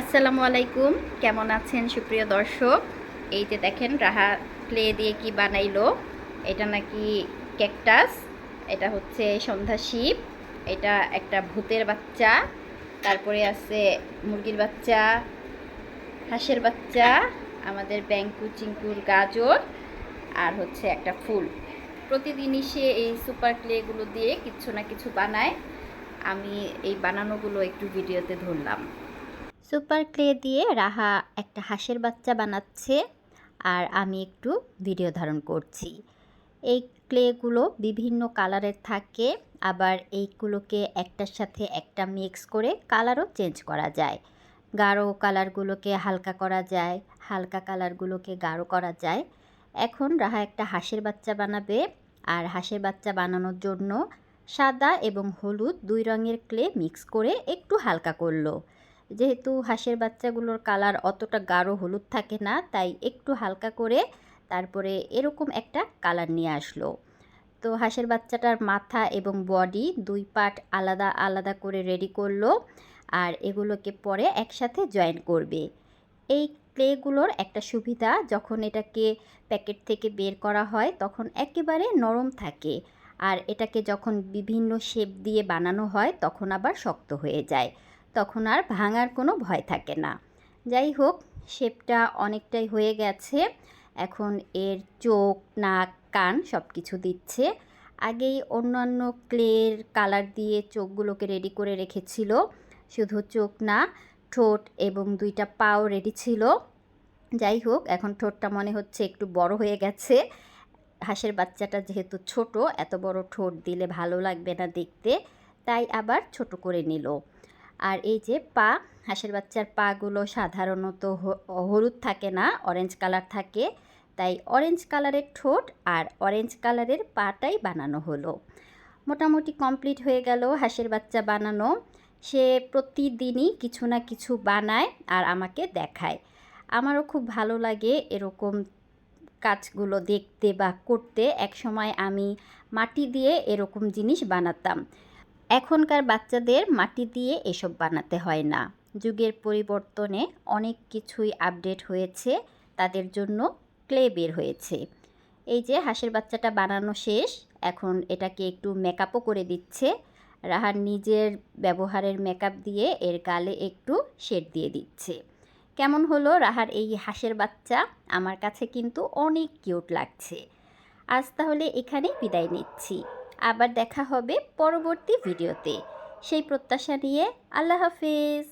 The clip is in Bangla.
আসসালামু আলাইকুম। কেমন আছেন সুপ্রিয় দর্শক? এই যে দেখেন, রাহা ক্লে দিয়ে কি বানাইলো? এটা নাকি ক্যাকটাস, এটা হচ্ছে সন্ধ্যা শিব, এটা একটা ভূতের বাচ্চা, তারপরে আছে মুরগির বাচ্চা, হাঁসের বাচ্চা, আমাদের ব্যাঙ্কু চিঙ্কুর গাজর, আর হচ্ছে একটা ফুল। প্রতিদিনই সে এই সুপার ক্লেগুলো দিয়ে কিছু না কিছু বানায়। আমি এই বানানোগুলো একটু ভিডিওতে ধরলাম। সুপার ক্লে দিয়ে রাহা একটা হাঁসের বাচ্চা বানাচ্ছে আর আমি একটু ভিডিও ধারণ করছি। এই ক্লেগুলো বিভিন্ন কালারের থাকে, আবার এইগুলোকে একটার সাথে একটা মিক্স করে কালারও চেঞ্জ করা যায়। গাঢ় কালারগুলোকে হালকা করা যায়, হালকা কালারগুলোকে গাঢ় করা যায়। এখন রাহা একটা হাঁসের বাচ্চা বানাবে আর হাঁসের বাচ্চা বানানোর জন্য সাদা এবং হলুদ দুই রঙের ক্লে মিক্স করে একটু হালকা করল। যেহেতু হাঁসের বাচ্চাগুলোর কালার অতটা গাঢ় হলুদ থাকে না, তাই একটু হালকা করে তারপরে এরকম একটা কালার নিয়ে আসলো। তো হাঁসের বাচ্চাটার মাথা এবং বডি দুই পার্ট আলাদা আলাদা করে রেডি করল আর এগুলোকে পরে একসাথে জয়েন করবে। এই ক্লেগুলোর একটা সুবিধা, যখন এটাকে প্যাকেট থেকে বের করা হয় তখন একেবারে নরম থাকে আর এটাকে যখন বিভিন্ন শেপ দিয়ে বানানো হয় তখন আবার শক্ত হয়ে যায়। তখন আর ভাঙার কোনো ভয় থাকে না। যাই হোক, শেপটা অনেকটাই হয়ে গেছে। এখন এর চোখ, নাক, কান সব কিছু দিচ্ছে। আগেই অন্যান্য ক্লের কালার দিয়ে চোখগুলোকে রেডি করে রেখেছিল। শুধু চোখ না, ঠোঁট এবং দুইটা পাও রেডি ছিল। যাই হোক, এখন ঠোঁটটা মনে হচ্ছে একটু বড় হয়ে গেছে। হাঁসের বাচ্চাটা যেহেতু ছোট, এত বড় ঠোঁট দিলে ভালো লাগবে না দেখতে। তাই আবার ছোট করে নিল। আর এই যে পা, হাঁসের বাচ্চার পাগুলো সাধারণত হলুদ থাকে না অরেঞ্জ কালার থাকে। তাই অরেঞ্জ কালারের ঠোঁট আর অরেঞ্জ কালারের পাটাই বানানো হলো। মোটামুটি কমপ্লিট হয়ে গেল হাঁসের বাচ্চা বানানো। সে প্রতিদিনই কিছু না কিছু বানায় আর আমাকে দেখায়। আমারও খুব ভালো লাগে এরকম কাজগুলো দেখতে বা করতে। একসময় আমি মাটি দিয়ে এরকম জিনিস বানাতাম। এখনকার বাচ্চাদের মাটি দিয়ে এসব বানাতে হয় না। যুগের পরিবর্তনে অনেক কিছুই আপডেট হয়েছে, তাদের জন্য ক্লে বের হয়েছে। এই যে হাঁসের বাচ্চাটা বানানো শেষ, এখন এটাকে একটু মেকআপও করে দিচ্ছে। রাহার নিজের ব্যবহারের মেকআপ দিয়ে এর গালে একটু শেড দিয়ে দিচ্ছে। কেমন হলো রাহার এই হাঁসের বাচ্চা? আমার কাছে কিন্তু অনেক কিউট লাগছে। আজ তাহলে এখানেই বিদায় নিচ্ছি। আবার দেখা হবে পরবর্তী ভিডিওতে। সেই প্রত্যাশা নিয়ে আল্লাহ হাফিজ।